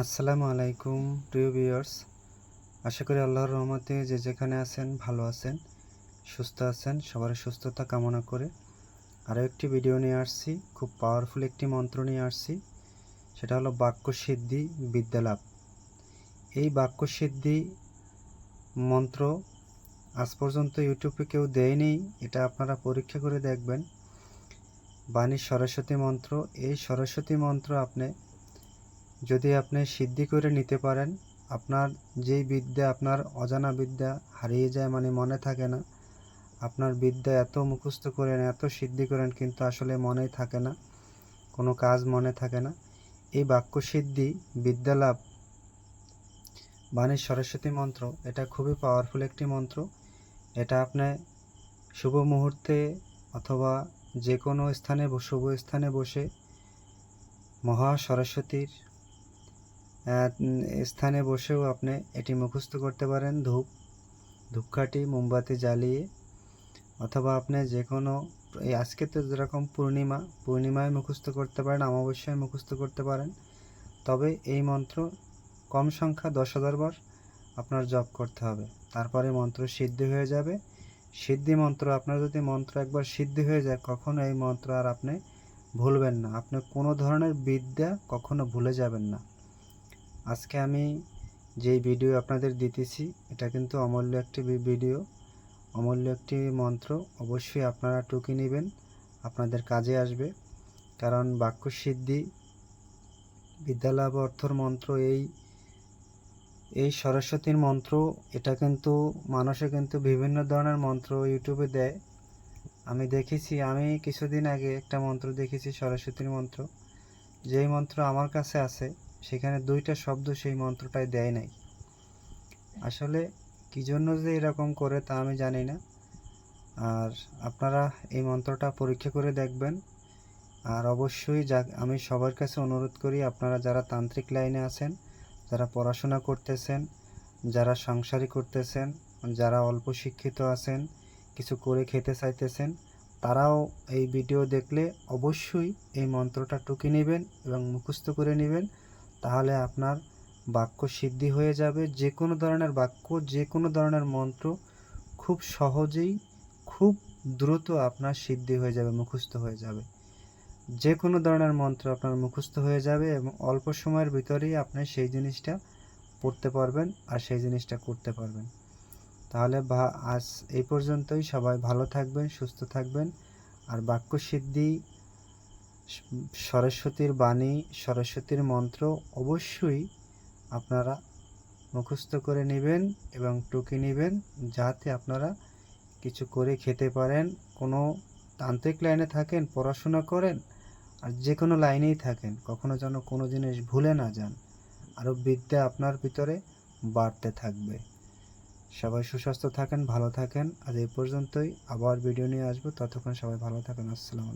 আসসালামু আলাইকুম, প্রিয় ভিউয়ার্স। আশা করি আল্লাহর রহমতে যে যেখানে আছেন, ভালো আছেন, সুস্থ আছেন সবার সুস্থতা কামনা করে। আরও একটি ভিডিও নিয়ে আসছি, খুব পাওয়ারফুল একটি মন্ত্র নিয়ে আসছি, সেটা হলো বাক্য সিদ্ধি বিদ্যালাভ এই বাক্য সিদ্ধি মন্ত্র আজ পর্যন্ত ইউটিউবে কেউ দেয়নি, এটা আপনারা পরীক্ষা করে দেখবেন। বাণীর সরস্বতী মন্ত্র, এই সরস্বতী মন্ত্র আপনি যদি আপনি সিদ্ধি করে নিতে পারেন, আপনার যেই বিদ্যা, আপনার অজানা বিদ্যা হারিয়ে যায় মানে মনে থাকে না, আপনার বিদ্যা এত মুখস্থ করেন, এত সিদ্ধি করেন কিন্তু আসলে মনেই থাকে না, কোনো কাজ মনে থাকে না। এই বাক্য সিদ্ধি বিদ্যালাভ বাণীর সরস্বতী মন্ত্র, এটা খুবই পাওয়ারফুল একটি মন্ত্র। এটা আপনি শুভ মুহূর্তে অথবা যে কোনো স্থানে, শুভ স্থানে বসে মহা সরস্বতীর স্থানে বসেও আপনি এটি মুখস্থ করতে পারেন। ধূপ, ধূপকাঠি, মোমবাতি জ্বালিয়ে, অথবা আপনি যে কোনো এই আজকে তো যেরকম পূর্ণিমা, পূর্ণিমায় মুখস্থ করতে পারেন, অমাবস্যায় মুখস্থ করতে পারেন। তবে এই মন্ত্র কম সংখ্যা দশ হাজার বার আপনার জপ করতে হবে। তারপরে মন্ত্র সিদ্ধি হয়ে যাবে। সিদ্ধি মন্ত্র, আপনার যদি মন্ত্র একবার সিদ্ধি হয়ে যায়, কখনো এই মন্ত্র আর আপনি ভুলবেন না। আপনি কোনো ধরনের বিদ্যা কখনো ভুলে যাবেন না। আজকে আমি যেই ভিডিও আপনাদের দিতেছি, এটা কিন্তু অমূল্য একটি ভিডিও অমূল্য একটি মন্ত্র। অবশ্যই আপনারা টুকি নেবেন, আপনাদের কাজে আসবে। কারণ বাক্য সিদ্ধি, বিদ্যালাভ অর্থর মন্ত্র, এই এই সরস্বতীর মন্ত্র, এটা কিন্তু মানুষে কিন্তু বিভিন্ন ধরনের মন্ত্র ইউটিউবে দেয়। আমি দেখেছি, আমি কিছুদিন আগে একটা মন্ত্র দেখেছি, সরস্বতীর মন্ত্র। যেই মন্ত্র আমার কাছে আছে সেখানে দুইটা শব্দ সেই মন্ত্রটায় দেয় নাই। আসলে কী জন্য যে এরকম করে তা আমি জানি না। আর আপনারা এই মন্ত্রটা পরীক্ষা করে দেখবেন। আর অবশ্যই যা আমি সবার কাছে অনুরোধ করি, আপনারা যারা তান্ত্রিক লাইনে আছেন, যারা পড়াশোনা করতেছেন, যারা সংসারী করতেছেন, যারা অল্প শিক্ষিত আছেন, কিছু করে খেতে চাইতেছেন, তারাও এই ভিডিও দেখলে অবশ্যই এই মন্ত্রটা টুকে নেবেন এবং মুখস্থ করে নেবেন। তাহলে আপনার বাক্য সিদ্ধি হয়ে যাবে। যে কোনো ধরনের বাক্য, যে কোনো ধরনের মন্ত্র খুব সহজেই, খুব দ্রুত আপনার সিদ্ধি হয়ে যাবে, মুখস্থ হয়ে যাবে। যে কোনো ধরনের মন্ত্র আপনার মুখস্থ হয়ে যাবে এবং অল্প সময়ের ভিতরেই আপনি সেই জিনিসটা পড়তে পারবেন আর সেই জিনিসটা করতে পারবেন। তাহলে বা, আজ এই পর্যন্তই। সবাই ভালো থাকবেন, সুস্থ থাকবেন। আর বাক্য সিদ্ধি সরস্বতীর বাণী, সরস্বতীর মন্ত্র অবশ্যই আপনারা মুখস্থ করে নেবেন এবং টুকি নেবেন যাতে আপনারা কিছু করে খেতে পারেন। কোনো তান্ত্রিক লাইনে থাকেন, পড়াশোনা করেন আর যে কোনো লাইনেই থাকেন, কখনো যেন কোনো জিনিস ভুলে না যান। আরও বিদ্যা আপনার ভিতরে বাড়তে থাকবে। সবাই সুস্বাস্থ্য থাকেন, ভালো থাকেন। আজ এই পর্যন্তই। আবার ভিডিও নিয়ে আসব। ততক্ষণ সবাই ভালো থাকেন। আসসালামু